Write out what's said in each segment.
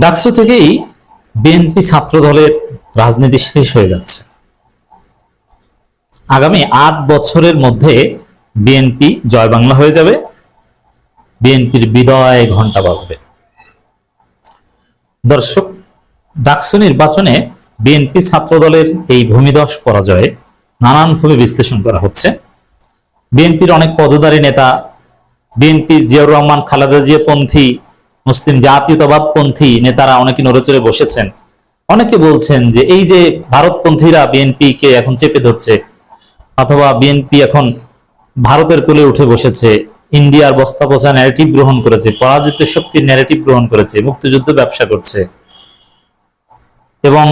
ডাকসু থেকেই বিএনপি ছাত্র দলের রাজনীতি শেষ হয়ে যাচ্ছে। আগামী আট বছরের মধ্যে বিএনপি জয় বাংলা হয়ে যাবে। বিএনপির বিদায় ঘণ্টা বাজবে। দর্শক, ডাকসু নির্বাচনে বিএনপি ছাত্র দলের এই ভূমিদশ পরাজয়ে নানানভাবে বিশ্লেষণ করা হচ্ছে। বিএনপির অনেক পদধারী নেতা, বিএনপির জিয়াউর রহমান, খালেদা জিয়া পন্থী মুসলিম জাতীয়তাবাদ পন্থী নেতারা অনেকে নড়েচড়ে বসেছেন। অনেকে বলছেন যে এই যে ভারতপন্থীরা বিএনপি কে এখন চেপে ধরছে, অথবা বিএনপি এখন ভারতের কোলে উঠে বসেছে, ইন্ডিয়ার বস্তা পচা ন্যারেটিভ গ্রহণ করেছে, পরাজিত শক্তির ন্যারেটিভ গ্রহণ করেছে, মুক্তিযুদ্ধ ব্যবসা করছে। এবং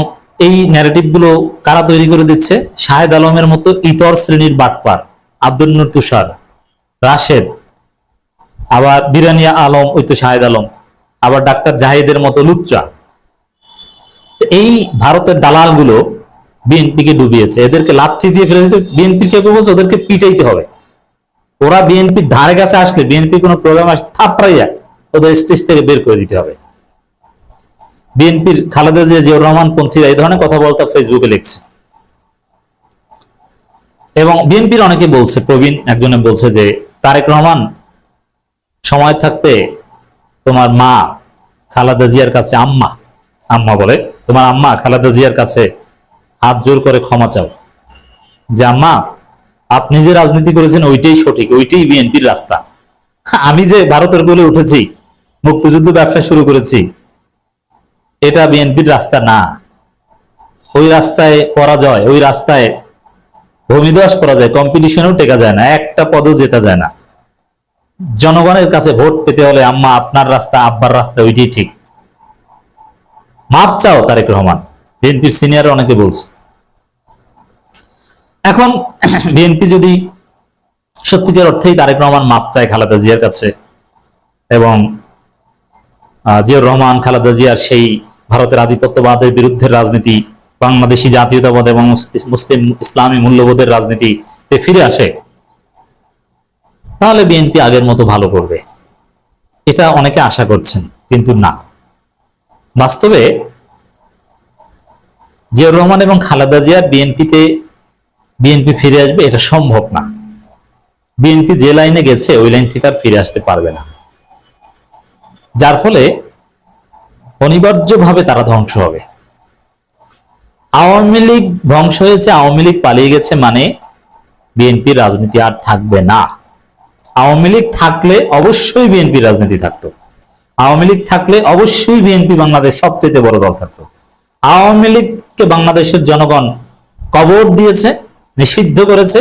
এই ন্যারেটিভগুলো কারা তৈরি করে দিচ্ছে? শাহেদ আলমের মতো ইতর শ্রেণির বাটপার, আব্দুল নুর তুষার, রাশেদ, আবার বিরানিয়া আলম, ওই তো শাহেদ আলম। আবার ডাক্তার জাহিদের মতো লুচ্চা। এই ভারতের দালালগুলো বিএনপিকে ডুবিয়েছে। এদেরকে লাথি দিয়ে ফেলে দিতে বিএনপি কে বলছে, ওদেরকে পিটাইতে হবে। ওরা বিএনপির ধারে কাছে আসলে বিএনপি কোনো প্রোগ্রাম আসলে থাপড়াইয়া ওদের স্টেজ থেকে বের করে দিতে হবে। বিএনপির খালেদা জিয়া, জিয়াউর রহমান পন্থীরা এই ধরনের কথা বলতে ফেসবুকে লিখছে। এবং বিএনপির অনেকে বলছে, প্রবীণ একজনে বলছে যে, তারেক রহমান সময় থাকতে তোমার মা খালেদা জিয়ার কাছে আম্মা আম্মা বলে, তোমার আম্মা খালেদা জিয়ার কাছে হাত জোর করে ক্ষমা চাও। যে আম্মা, আপনি যে রাজনীতি করেছেন ওইটাই সঠিক, ওইটাই বিএনপির রাস্তা। আমি যে ভারতের কোলে উঠেছি, মুক্তিযুদ্ধ ব্যবসা শুরু করেছি, এটা বিএনপির রাস্তা না। ওই রাস্তায় পরাজয়, ওই রাস্তায় ভূমিদস করা যায় কম্পিটিশনেও টেকা যায় না, একটা পদও জেতা যায় না। জনগণের কাছে ভোট পেতে হলে আম্মা আপনার রাস্তা, আব্বার রাস্তা ওইটাই ঠিক। মাপ চাও তারেক রহমান। বিএনপির সিনিয়র অনেকে বলছে। এখন বিএনপি যদি সত্যিকার অর্থেই তারেক রহমান মাপ চায় খালেদা জিয়ার কাছে এবং জিয়াউর রহমান, খালেদা জিয়ার সেই ভারতের আধিপত্যবাদের বিরুদ্ধে রাজনীতি, বাংলাদেশি জাতীয়তাবাদ এবং মুসলিম, ইসলামী মূল্যবোধের রাজনীতিতে ফিরে আসে তাহলে বিএনপি আগের মতো ভালো করবে। এটা অনেকে আশা করছেন, কিন্তু না। বাস্তবে জিয়াউর রহমান এবং খালেদা জিয়া বিএনপিতে বিএনপি ফিরে আসবে এটা সম্ভব না। বিএনপি যে লাইনে গেছে, ওই লাইন থেকে আর ফিরে আসতে পারবে না। যার ফলে অনিবার্যভাবে তারা ধ্বংস হবে। আওয়ামী লীগ ধ্বংস হয়েছে, আওয়ামী লীগ পালিয়ে গেছে মানে বিএনপির রাজনীতি আর থাকবে না। আওয়ামী লীগ থাকলে অবশ্যই বিএনপি রাজনীতি থাকতো। আওয়ামী লীগ থাকলে অবশ্যই বিএনপি বাংলাদেশ সবচেয়ে বড় দল থাকতো। আওয়ামী লীগকে বাংলাদেশের জনগণ কবর দিয়েছে, নিষিদ্ধ করেছে।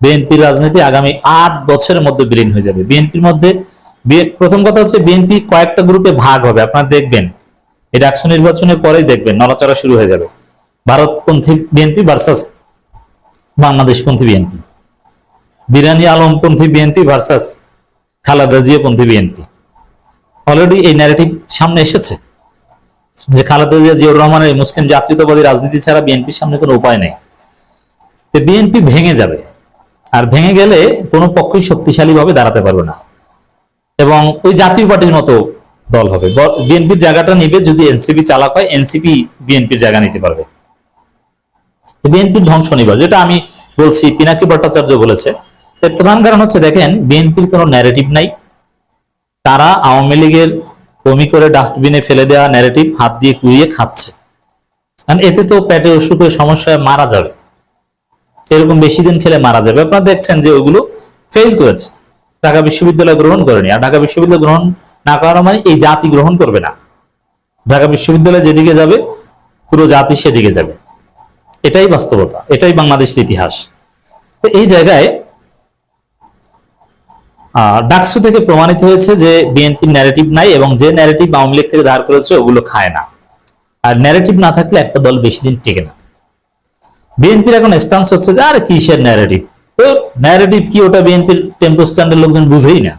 বিএনপির রাজনীতি আগামী আট বছরের মধ্যে বিলীন হয়ে যাবে। বিএনপির মধ্যে প্রথম কথা হচ্ছে বিএনপি কয়েকটা গ্রুপে ভাগ হবে। আপনারা দেখবেন এটা একশো নির্বাচনের পরেই দেখবেন নড়াচড়া শুরু হয়ে যাবে। ভারতপন্থী বিএনপি ভার্সাস বাংলাদেশপন্থী বিএনপি। বিরানি আলমপন্থী বিএনপি ভার্সাস খালেদা জিয়াপন্থী বিএনপি। অলরেডি এই ন্যারেটিভ সামনে এসেছে যে খালেদা জিয়া, জিয়াউর রহমানের মুসলিম জাতীয়তাবাদী রাজনীতি ছাড়া বিএনপির সামনে কোনো উপায় নেই। তো বিএনপি ভেঙে যাবে আর ভেঙে গেলে কোনো পক্ষই শক্তিশালীভাবে দাঁড়াতে পারবে না। এবং ওই জাতীয় পার্টির মতো দল হবে। বিএনপির জায়গাটা নিবে যদি এনসিপি চালাক হয়, এনসিপি বিএনপির জায়গা নিতে পারবে। বিএনপির ধ্বংস নিবা, যেটা আমি বলছি, পিনাকি ভট্টাচার্য বলেছে। এর প্রধান কারণ হচ্ছে দেখেন, বিএনপির কোনো ন্যারেটিভ নাই। তারা আওয়ামী লীগের বমি করে ডাস্টবিনে ফেলে দেওয়া ন্যারেটিভ হাত দিয়ে কুড়িয়ে খাচ্ছে। কারণ এতে তো পেটে অসুখের সমস্যায় মারা যাবে। এরকম বেশি দিন খেলে মারা যাবে। আপনারা দেখছেন যে ওগুলো ফেল করেছে। ঢাকা বিশ্ববিদ্যালয় গ্রহণ করেনি। আর ঢাকা বিশ্ববিদ্যালয় গ্রহণ না করার মানে এই জাতি গ্রহণ করবে না। ঢাকা বিশ্ববিদ্যালয় যেদিকে যাবে, পুরো জাতি সেদিকে যাবে। এটাই বাস্তবতা। এটাই বাংলাদেশের ইতিহাস। তো এই জায়গায় ডাকসু থেকে প্রমাণিত হয়েছে যে বিএনপির ন্যারেটিভ নাই এবং যে ন্যারেটিভ আওয়ামী লীগ থেকে ধার করেছে, ওগুলো খায় না। আর ন্যারেটিভ না থাকলে একটা দল বেশি দিন টিকে না। বিএনপির এখন স্টান্স হচ্ছে যে, আরে কিসের ন্যারেটিভ তো ন্যারেটিভ কি ওটা বিএনপির টেম্পো স্ট্যান্ডের লোকজন বুঝেই না।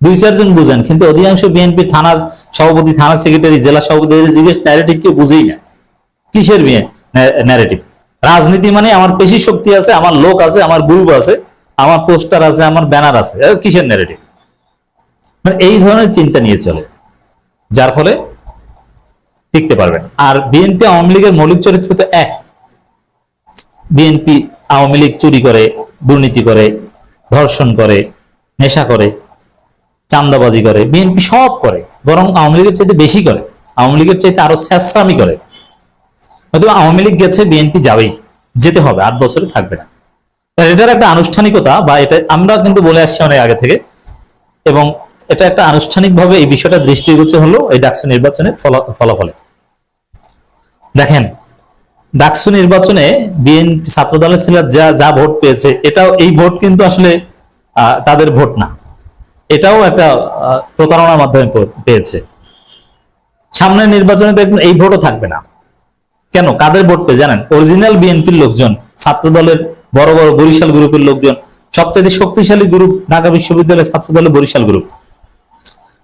দুই, চারজন বুঝেন, কিন্তু অধিকাংশ বিএনপি থানা সভাপতি, থানা সেক্রেটারি জেলা সভাপতি জিজ্ঞেস ন্যারেটিভ কেউ বুঝেই না। কিসের ন্যারেটিভ রাজনীতি মানে আমার পেশি শক্তি আছে, আমার লোক আছে, আমার গ্রুপ আছে। আমার পোস্টার আছে, আমার ব্যানার আছে কিসের ন্যারেটিভ মানে এই ধরনের চিন্তা নিয়ে চলে, যার ফলে টিকতে পারবে না। আর বিএনপি আওয়ামী লীগের মৌলিক চরিত্র তো এক। বিএনপি আওয়ামী লীগ চুরি করে, দুর্নীতি করে, ধর্ষণ করে, নেশা করে চান্দাবাজি করে বিএনপি সব করে, বরং আওয়ামী লীগের চাইতে বেশি করে, আওয়ামী লীগের চাইতে আরও স্যাসামি করে। হয়তো আওয়ামী লীগ গেছে বিএনপি যাবেই, যেতে হবে, আট বছরে থাকবে না। এটার একটা আনুষ্ঠানিকতা বা এটা আমরা কিন্তু বলে আসছি অনেক আগে থেকে। এবং এটা একটা আনুষ্ঠানিকভাবে এই বিষয়টা দৃষ্টিগোচর হলো এই ডাকসু নির্বাচনের ফলাফলে। দেখেন, ডাকসু নির্বাচনে বিএনপি ছাত্র দলের ছিল যা যা ভোট পেয়েছে, এটাও, এই ভোট কিন্তু আসলে তাদের ভোট না। এটাও একটা প্রতারণার মাধ্যমে পেয়েছে। সামনের নির্বাচনে দেখবেন এই ভোটও থাকবে না। কেন? কাদের ভোট পেয়ে জানেন? অরিজিনাল বিএনপির লোকজন ছাত্র দলের বড় বড় বরিশাল গ্রুপের লোকজন সবচেয়ে শক্তিশালী গ্রুপ ঢাকা বিশ্ববিদ্যালয়ের ছাত্র দলের বরিশাল গ্রুপ।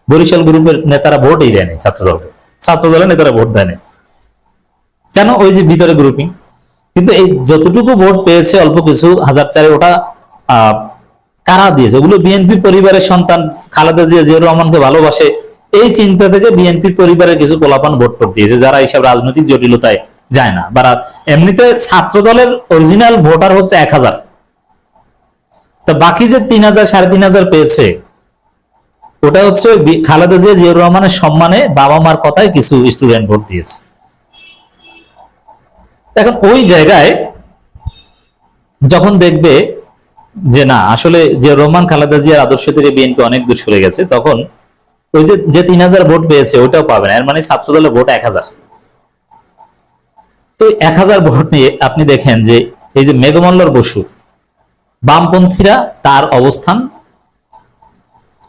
বরিশাল গ্রুপের নেতারা ভোটই দেয়নি ছাত্র দলকে ছাত্র দলের নেতারা ভোট দেয়নি। কেন? ওই যে ভিতরে গ্রুপিং কিন্তু এই যতটুকু ভোট পেয়েছে, অল্প কিছু, হাজার চারে ওটা কারা দিয়েছে? ওগুলো বিএনপি পরিবারের সন্তান খালেদা জিয়া, জিয়াউর রহমানকে ভালোবাসে। এই চিন্তা থেকে বিএনপি পরিবারের কিছু পোলাপান ভোট ভোট দিয়েছে, যারা এইসব রাজনৈতিক জটিলতায় যায় না। বা এমনিতে ছাত্র দলের অরিজিনাল ভোটার হচ্ছে এক হাজার। তা বাকি যে তিন হাজার, সাড়ে তিন হাজার পেয়েছে, ওটা হচ্ছে খালেদা জিয়া জিয়াউর রহমানের সম্মানে বাবা মার কথায় কিছু স্টুডেন্ট ভোট দিয়েছে। এখন ওই জায়গায় যখন দেখবে যে না, আসলে যে রহমান খালেদা জিয়ার আদর্শ থেকে বিএনপি অনেক দূর সরে গেছে, তখন ওই যে তিন হাজার ভোট পেয়েছে, ওইটাও পাবে না। এর মানে ছাত্র দলের ভোট এক হাজার। তো এক হাজার ভোট নিয়ে আপনি দেখেন যে এই যে মেঘমল্লর বসু, বামপন্থীরা তার অবস্থান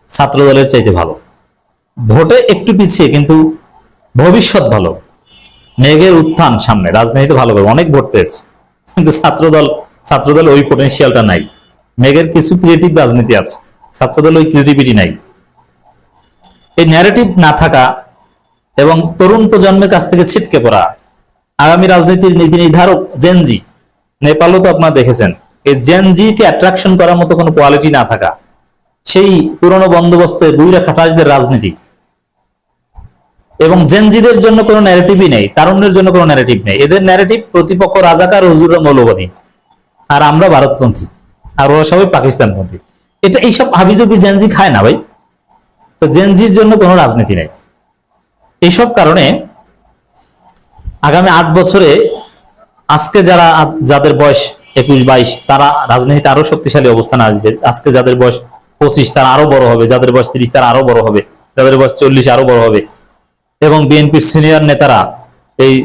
ছাত্র দলের চাইতে ভালো। ভোটে একটু পিছিয়ে, কিন্তু ভবিষ্যৎ ভালো। মেঘের উত্থান সামনে, রাজনীতিতে ভালো করে অনেক ভোট পেয়েছে। কিন্তু ছাত্রদল ছাত্রদল ওই পটেনশিয়ালটা নাই। মেঘের কিছু ক্রিয়েটিভ রাজনীতি আছে, ছাত্রদল ওই ক্রিয়েটিভিটি নাই। এই ন্যারেটিভ না থাকা এবং তরুণ প্রজন্মের কাছ থেকে ছিটকে পড়া আগামী রাজনীতির নীতি নির্ধারক জেনজি নেপালও তো আপনারা দেখেছেন এই জেনজিকে অ্যাট্রাকশন করার মতো কোনো কোয়ালিটি না থাকা। সেই পুরনো বন্দোবস্তে বুইরা খাটাসদের রাজনীতি। এবং জেনজিদের জন্য কোনো ন্যারেটিভই নেই, তারুণ্যের জন্য কোনো ন্যারেটিভ নেই। এদের ন্যারেটিভ প্রতিপক্ষ রাজাকার হুজুর মৌলবাদী। আর আমরা ভারতপন্থী, আর ওরা সবাই পাকিস্তানপন্থী। এটা এইসব হাবিজবি জেনজি খায় না ভাই। তো জেনজির জন্য কোনো রাজনীতি নেই। এইসব কারণে আগামী আট বছরে আজকে যারা যাদের বয়স একুশ, বাইশ, তারা রাজনীতিতে আরও শক্তিশালী অবস্থানে আসবে। আজকে যাদের বয়স পঁচিশ, তারা আরও বড় হবে। যাদের বয়স তিরিশ, তারা আরও বড় হবে। যাদের বয়স চল্লিশ, আরও বড় হবে। এবং বিএনপির সিনিয়র নেতারা এই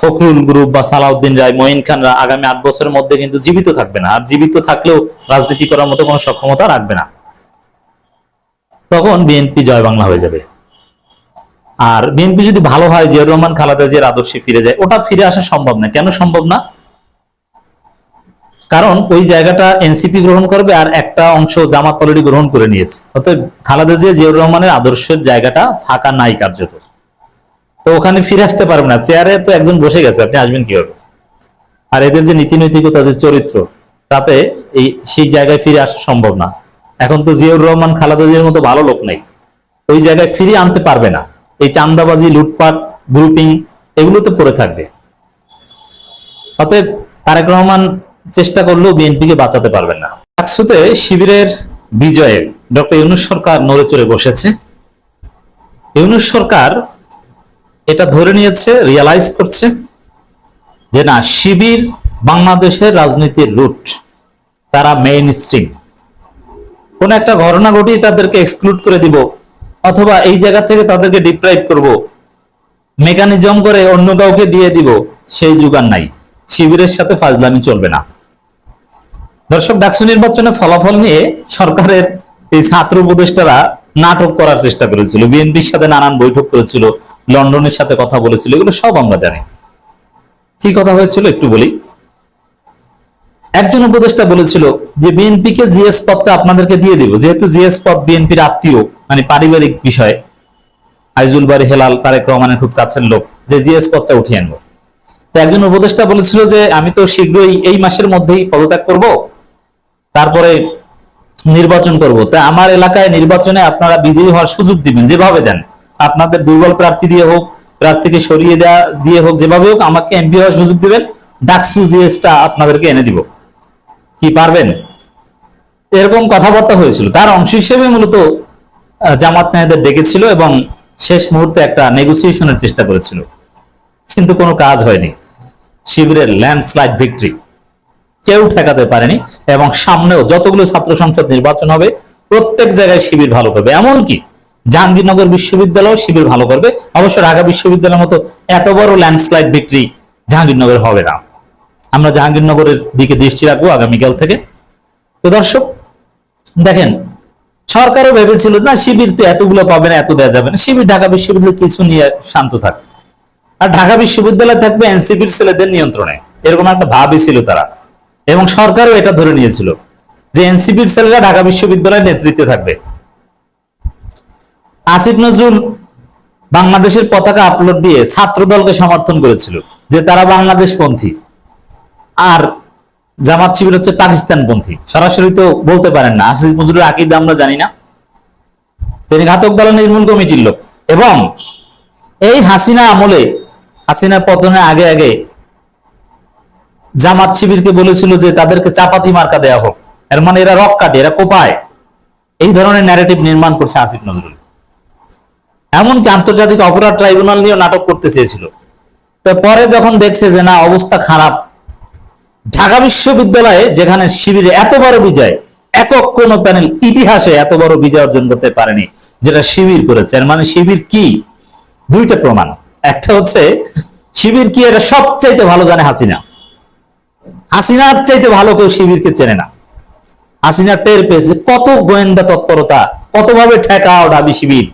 ফখরুল গ্রুপ বা সালাউদ্দিন রায়, মঈন খানরা আগামী আট বছরের মধ্যে কিন্তু জীবিত থাকবে না। আর জীবিত থাকলেও রাজনীতি করার মতো কোনো সক্ষমতা রাখবে না। তখন বিএনপি জয় বাংলা হয়ে যাবে। আর বিএনপি যদি ভালো হয়, জিয়াউর রহমান, খালেদা জিয়ার আদর্শে ফিরে যায়, ওটা ফিরে আসা সম্ভব না। কেন সম্ভব না? কারণ ওই জায়গাটা এনসিপি গ্রহণ করবে আর একটা অংশ জামাত অলরেডি গ্রহণ করে নিয়েছে। অতএব খালেদা জিয়া, জিয়াউর রহমানের আদর্শের জায়গাটা ফাঁকা নাই কার্যত। তো ওখানে ফিরে আসতে পারবে না। চেয়ারে তো একজন বসে গেছে, আপনি আসবেন কীভাবে? আর এদের যে নীতি নৈতিকতা যে চরিত্র, তাতে এই সেই জায়গায় ফিরে আসা সম্ভব না। এখন তো জিয়াউর রহমান, খালেদা জিয়ার মতো ভালো লোক নেই। ওই জায়গায় ফিরে আনতে পারবে না। এই চান্দাবাজি লুটপাট গ্রুপিং এগুলোতে পড়ে থাকবে। অতএব তারেক রহমান চেষ্টা করলেও বিএনপিকে বাঁচাতে পারবেন না। একসুতে শিবিরের বিজয়ে ডক্টর ইউনুস সরকার নড়ে চড়ে বসেছে। ইউনুস সরকার এটা ধরে নিয়েছে রিয়ালাইজ করছে যে না, শিবির বাংলাদেশের রাজনীতির রুট তারা মেইন স্ট্রিম কোন একটা ঘটনা ঘটিয়ে তাদেরকে এক্সক্লুড করে দিব অথবা এই জায়গা থেকে তাদেরকে ডিপ্রাইভ করব। মেকানিজম করে অন্য কাউকে দিয়ে দিব, সেই যুগান নাই। শিবিরের সাথে ফাজলামি চলবে না। দর্শক, ডাকসু নির্বাচনের ফলাফল নিয়ে সরকারের এই ছাত্র উপদেষ্টারা নাটক করার চেষ্টা করেছিল। বিএনপির সাথে নানান বৈঠক করেছিল, লন্ডনের সাথে কথা বলেছিল, এগুলো সব আমরা জানি। কি কথা হয়েছিল একটু বলি? একজন উপদেষ্টা বলেছিল যে বিএনপি কে জিএস পদটা আপনাদেরকে দিয়ে দিব। যেহেতু জিএস পদ বিএনপির আত্মীয় মানে পারিবারিক বিষয়, আইজুল বাড়ি হেলাল, তারেক রহমানের খুব কাছের লোক, যে জিএস পদটা উঠিয়ে আনব। তো একজন উপদেষ্টা বলেছিল যে, আমি তো শীঘ্রই এই মাসের মধ্যেই পদত্যাগ করব, তারপরে নির্বাচন করব। তা আমার এলাকায় নির্বাচনে আপনারা বিজয়ী হওয়ার সুযোগ দিবেন, যেভাবে দেন। আপনাদের দুর্বল প্রার্থী দিয়ে হোক, প্রার্থীকে সরিয়ে দেওয়া দিয়ে হোক, যেভাবে হোক, আমাকে এমপি হওয়ার সুযোগ দিবেন। ডাকসু জিএসটা আপনাদেরকে এনে দিব। কি পারবেন? এরকম কথাবার্তা হয়েছিল। তার অংশ হিসেবে মূলত জামাত নেতাদের ডেকেছিল এবং শেষ মুহূর্তে একটা নেগোসিয়েশনের চেষ্টা করেছিল। কিন্তু কোনো কাজ হয়নি। শিবিরের ল্যান্ডস্লাইড ভিক্টরি কেউ ঠেকাতে পারেনি এবং সামনেও যতগুলো ছাত্র সংসদ নির্বাচন হবে, প্রত্যেক জায়গায় শিবির ভালো করবে। এমনকি জাহাঙ্গীরনগর বিশ্ববিদ্যালয় শিবির ভালো করবে। অবশ্য ঢাকা বিশ্ববিদ্যালয়ের মতো এত বড় ল্যান্ডস্লাইড ভিক্টরি জাহাঙ্গীরনগর হবে না। আমরা জাহাঙ্গীরনগরের দিকে দৃষ্টি রাখব আগামীকাল থেকে। তো দর্শক, দেখেন সরকারও ভেবেছিল, না, শিবির তো এতগুলো পাবে না, এত দেওয়া যাবে না। শিবির ঢাকা বিশ্ববিদ্যালয় কিছু নিয়ে শান্ত থাকবে আর ঢাকা বিশ্ববিদ্যালয় থাকবে এনসিপির ছেলেদের নিয়ন্ত্রণে। এরকম একটা ভাবই ছিল তারা। এবং সরকারও এটা ধরে নিয়েছিল যে এনসিপির ছেলেরা ঢাকা বিশ্ববিদ্যালয়ের নেতৃত্বে থাকবে। আসিফ নজরুল বাংলাদেশের পতাকা আপলোড দিয়ে ছাত্র দলকে সমর্থন করেছিল যে তারা বাংলাদেশ পন্থী আর জামাত শিবির হচ্ছে পাকিস্তান পন্থী সরাসরি তো বলতে পারেন না। আসিফ নজরুল আকিদা আমরা জানি না। তিনি ঘাতক দল নির্মূল কমিটির লোক। এবং এই হাসিনা আমলে, হাসিনা পতনের আগে আগে জামাত শিবিরকে বলেছিল যে তাদেরকে চাপাতি মার্কা দেওয়া হোক। এর মানে এরা রক কাটে, এরা কোপায়। এই ধরনের ন্যারেটিভ নির্মাণ করছে আসিফ নজরুল। এমনকি আন্তর্জাতিক অপরাধ ট্রাইব্যুনাল নিয়েও নাটক করতে চেয়েছিল। তো পরে যখন দেখছে যে না, অবস্থা খারাপ ঢাকা বিশ্ববিদ্যালয়ে যেখানে শিবিরে এত বড় বিজয়, একক কোন প্যানেল ইতিহাসে এত বড় বিজয় অর্জন করতে পারেনি, যেটা শিবির করেছে। মানে শিবির কি? দুইটা প্রমাণ। একটা হচ্ছে, শিবির কি এটা সবচাইতে ভালো জানে হাসিনা। হাসিনার চাইতে ভালো কেউ শিবিরকে চেনে না। হাসিনা টের পেয়েছে কত গোয়েন্দা তৎপরতা, কতভাবে ঠেকাও ডাবি শিবির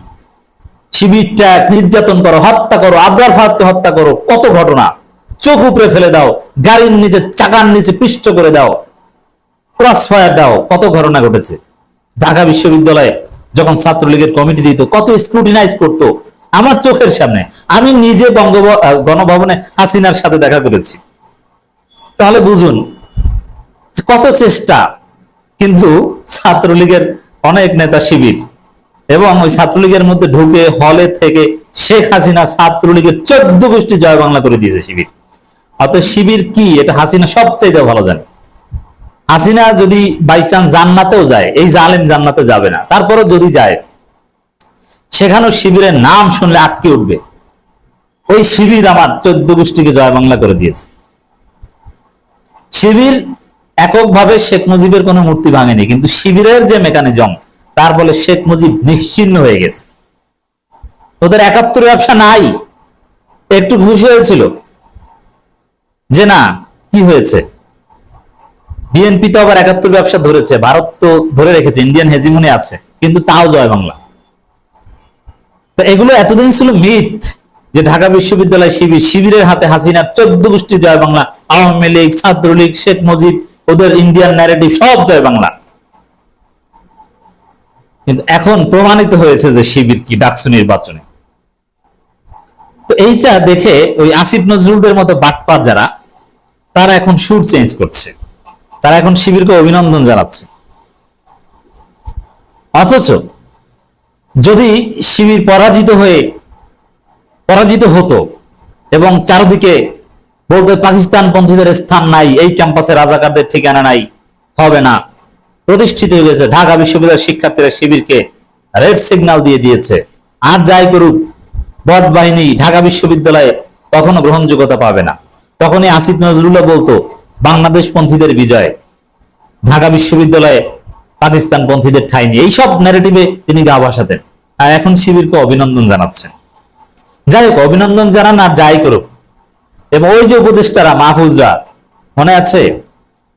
শিবির। ট্যাগ নির্যাতন করো, হত্যা করো, আবরার ফাহাদকে হত্যা করো, কত ঘটনা। চোখ উপরে ফেলে দাও, গাড়ির নিচে, চাকার নিচে পিষ্ট করে দাও। ক্রস ফায়ার দাও, কত ঘটনা ঘটেছে। ঢাকা বিশ্ববিদ্যালয়ে যখন ছাত্রলীগের কমিটি দিত, কত স্ক্রুটিনাইজ করত। আমার চোখের সামনে, আমি নিজে বঙ্গ গণভবনে হাসিনার সাথে দেখা করেছি। তাহলে বুঝুন, কত চেষ্টা, কিন্তু ছাত্রলীগের অনেক নেতা শিবির এবং ওই ছাত্রলীগের মধ্যে ঢুকে হলে থেকে শেখ হাসিনা ছাত্রলীগের চোদ্দ গোষ্ঠী জয় বাংলা করে দিয়েছে শিবির। অত শিবির কি? এটা হাসিনা সবচাইতে ভালো জানে। হাসিনা যদি বাই চান্স জান্নাতেও যায়, এই জালেম জান্নাতে যাবে না। তারপরও যদি যায়, সেখানেও শিবিরের নাম শুনলে আটকে উঠবে। ওই শিবির আমার চোদ্দ গোষ্ঠীকে জয় বাংলা করে দিয়েছে। শিবির এককভাবে শেখ মুজিবের কোনো মূর্তি ভাঙেনি, কিন্তু শিবিরের যে মেকানিজম তার বলে শেখ মুজিব নিশ্চিন্ন হয়ে গেছে। ওদের একাত্তর ব্যবসা নাই। একটু খুশি হয়েছিল। যে না, কি হয়েছে? বিএনপি তো আবার একাত্তর ব্যবসা ধরেছে, ভারত তো ধরে রেখেছে ইন্ডিয়ান হেজিমনি আছে, কিন্তু তাও জয় বাংলা। তো এগুলো এতদিন ছিল মিথ যে ঢাকা বিশ্ববিদ্যালয় শিবির, শিবিরের হাতে হাসিনার চোদ্দ গোষ্ঠী জয় বাংলা, আওয়ামী লীগ, ছাত্রলীগ, শেখ মুজিব, ওদের ইন্ডিয়ান ন্যারেটিভ সব জয় বাংলা। কিন্তু এখন প্রমাণিত হয়েছে যে শিবির কি, ডাকসু নির্বাচনে। তো এইটা দেখে ওই আসিফ নজরুলদের মতো বাটপার যারা, তারা এখন সুর চেঞ্জ করছে। তারা এখন শিবিরকে অভিনন্দন জানাচ্ছে। অথচ যদি শিবির পরাজিত হয়ে, পরাজিত হতো এবং চারদিকে বলতে পাকিস্তান পন্থীদের স্থান নাই, এই ক্যাম্পাসে রাজাকারদের ঠিকানা নাই, হবে না। প্রতিষ্ঠিত হয়ে গেছে। ঢাকা বিশ্ববিদ্যালয়ের শিক্ষার্থীরা শিবিরকে রেড সিগন্যাল দিয়ে দিয়েছে। আর যাই করুক বট বাহিনী ঢাকা বিশ্ববিদ্যালয়ে কখনো গ্রহণযোগ্যতা পাবে না। তখনই আসিফ নজরুল্লাহ বলতো বাংলাদেশ পন্থীদের বিজয়। ঢাকা বিশ্ববিদ্যালয়ে পাকিস্তান পন্থীদের ঠাই নিয়ে। এইসব ন্যারেটিভে তিনি গা ভাসাতেন। আর এখন শিবিরকে অভিনন্দন জানাচ্ছেন। যাই হোক, অভিনন্দন জানান আর যাই করুক। এবং ওই যে উপদেষ্টারা, মাহফুজরা, মনে আছে?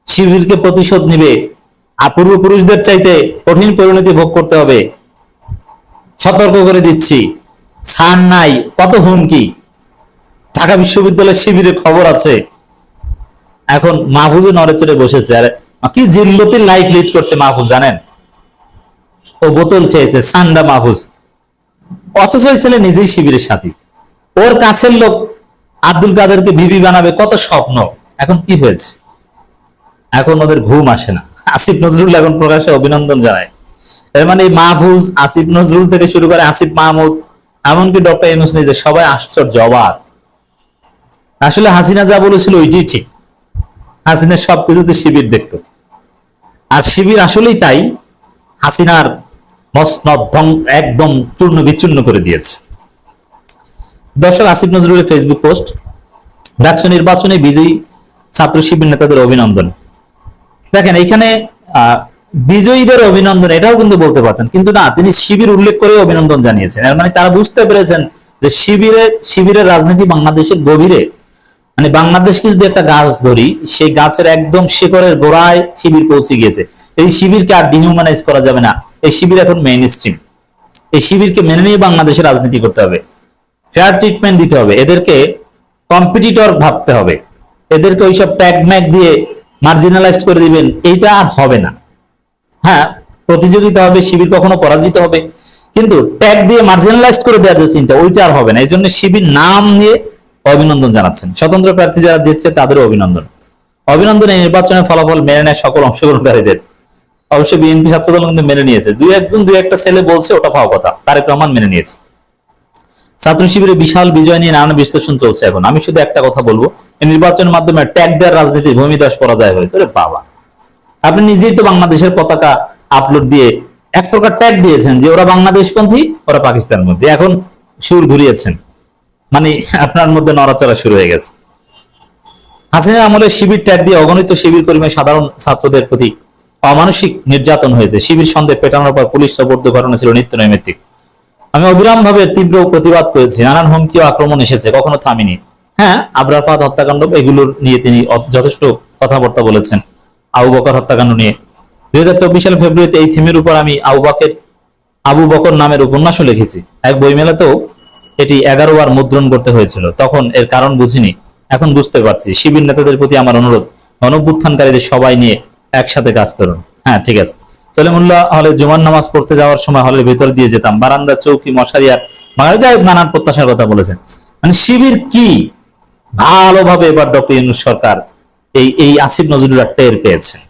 শিবিরকে প্রতিশোধ নিবে। আর পূর্বপুরুষদের চাইতে কঠিন পরিণতি ভোগ করতে হবে। সতর্ক করে দিচ্ছি। ছাড় নাই, কত হুমকি? ঢাকা বিশ্ববিদ্যালয় শিবিরের খবর আছে। এখন মাহফুজও নড়েচড়ে বসেছে। আর কি জিল্লতির লাইফ লিড করছে মাহফুজ, জানেন? ও বোতল খেয়েছে, সান্ডা মাহফুজ। অথচ ছেলে নিজেই শিবিরের সাথী। ওর কাছের লোক আব্দুল কাদেরকে বিবি বানাবে, কত স্বপ্ন। এখন কি হয়েছে? এখন ওদের ঘুম আসে না। আসিফ নজরুল এখন প্রকাশে অভিনন্দন জানায়। এর মানে মাহফুজ আসিফ নজরুল থেকে শুরু করে আসিফ মাহমুদ এমনকি ডক্টর ইউনুস নিজে সবাই আশ্চর্য, অবাক। আসলে হাসিনা যা বলেছিল ওইটাই ঠিক। হাসিনা সবকিছুতে শিবির দেখতো। আর শিবির আসলেই তাই, হাসিনার মসনদ একদম চূর্ণ বিচূর্ণ করে দিয়েছে। দর্শক, আসিফ নজরুলের ফেসবুক পোস্ট ডাকসু নির্বাচনে বিজয়ী ছাত্র শিবির নেতাদের অভিনন্দন। দেখেন, এখানে বিজয়ীদের অভিনন্দন, এটাও কিন্তু বলতে পারতেন। কিন্তু না, তিনি শিবির উল্লেখ করে অভিনন্দন জানিয়েছেন। এর মানে তারা বুঝতে পেরেছেন যে শিবিরে, শিবিরের রাজনীতি বাংলাদেশের গভীরে। মানে বাংলাদেশকে যদি একটা গাছ ধরি, সেই গাছের একদম শিকড়ের গোড়ায় শিবির পৌঁছে গিয়েছে। এই শিবিরকে আর ডিহিউম্যানাইজ করা যাবে না। এই শিবির এখন মেইন স্ট্রিম এই শিবিরকে মেনে নিয়ে বাংলাদেশে রাজনীতি করতে হবে। ফেয়ার ট্রিটমেন্ট দিতে হবে। এদেরকে কম্পিটিটর ভাবতে হবে। এদেরকে ওইসব ট্যাগ ম্যাগ দিয়ে মার্জিনালাইজ করে দিবেন। এইটা আর হবে না। হ্যাঁ প্রতিযোগিতা হবে, শিবির কখনো পরাজিত হবে। কিন্তু ট্যাগ দিয়ে মার্জিনালাইজ করে দেওয়ার যে চিন্তা, ওইটা আর হবে না। এই জন্য শিবির নাম নিয়ে অভিনন্দন জানাচ্ছেন। স্বতন্ত্র প্রার্থী যারা জিতছে, তাদেরও অভিনন্দন। অভিনন্দন, এই নির্বাচনের ফলাফল মেনে নেয় সকল অংশগ্রহণকারীদের। অবশ্যই বিএনপি ছাত্রদল কিন্তু মেনে নিয়েছে। দুই একজন, দুই একটা ছেলে বলছে, ওটা পাওয়া কথা। তারেক রহমান মেনে নিয়েছে। ছাত্র শিবিরে বিশাল বিজয় নিয়ে নানান বিশ্লেষণ চলছে এখন। আমি শুধু একটা কথা বলব। নির্বাচনের মাধ্যমে ট্যাগ দেওয়ার রাজনীতি ভূমিদাস পরাজয় হয়েছে। বাবা। আপনি নিজেই তো বাংলাদেশের পতাকা আপলোড দিয়ে এক প্রকার ট্যাগ দিয়েছেন যে ওরা বাংলাদেশপন্থী, ওরা পাকিস্তান মধ্যে এখন সুর ঘুরিয়েছেন। মানে আপনার মধ্যে নড়াচড়া শুরু হয়ে গেছে। হাসিনা আমলে শিবির ট্যাগ দিয়ে অগণিত শিবির কর্মী সাধারণ ছাত্রদের প্রতি অমানসিক নির্যাতন হয়েছে। শিবির সন্দেহ পেটানোর পর পুলিশ সবর্দ ঘটনা ছিল নিত্য নৈমিত্তিক আমি অবিরাম ভাবে তীব্র প্রতিবাদ করেছি। নানান হুমকি ও আক্রমণ এসেছে। কখনো থামিনি। হ্যাঁ আবরাফাত হত্যাকাণ্ড, এগুলোর নিয়ে তিনি যথেষ্ট কথাবার্তা বলেছেন। আবু বকর হত্যাকাণ্ড নিয়ে। দুই হাজার চব্বিশ সালের ফেব্রুয়ারিতে এই থিমের উপর আমি আবু বকের আবু বকর নামের উপন্যাসও লিখেছি। এক বইমেলাতেও এটি এগারো বার মুদ্রণ করতে হয়েছিল। তখন এর কারণ বুঝিনি। এখন বুঝতে পারছি। শিবির নেতাদের প্রতি আমার অনুরোধ, গণভ্যুত্থানকারীদের সবাই নিয়ে একসাথে কাজ করুন। হ্যাঁ ঠিক আছে। সলিমুল্লাহ হলে জুমার নামাজ পড়তে যাওয়ার সময় হলের ভেতর দিয়ে যেতাম। বারান্দা, চৌকি, মশারি আর যাই নানান প্রত্যাশার কথা বলেছেন। মানে শিবির কি? ভালোভাবে এবার ডক্টর ইউনুস সরকার এই এই আসিফ নজরুল্লাহ টের পেয়েছেন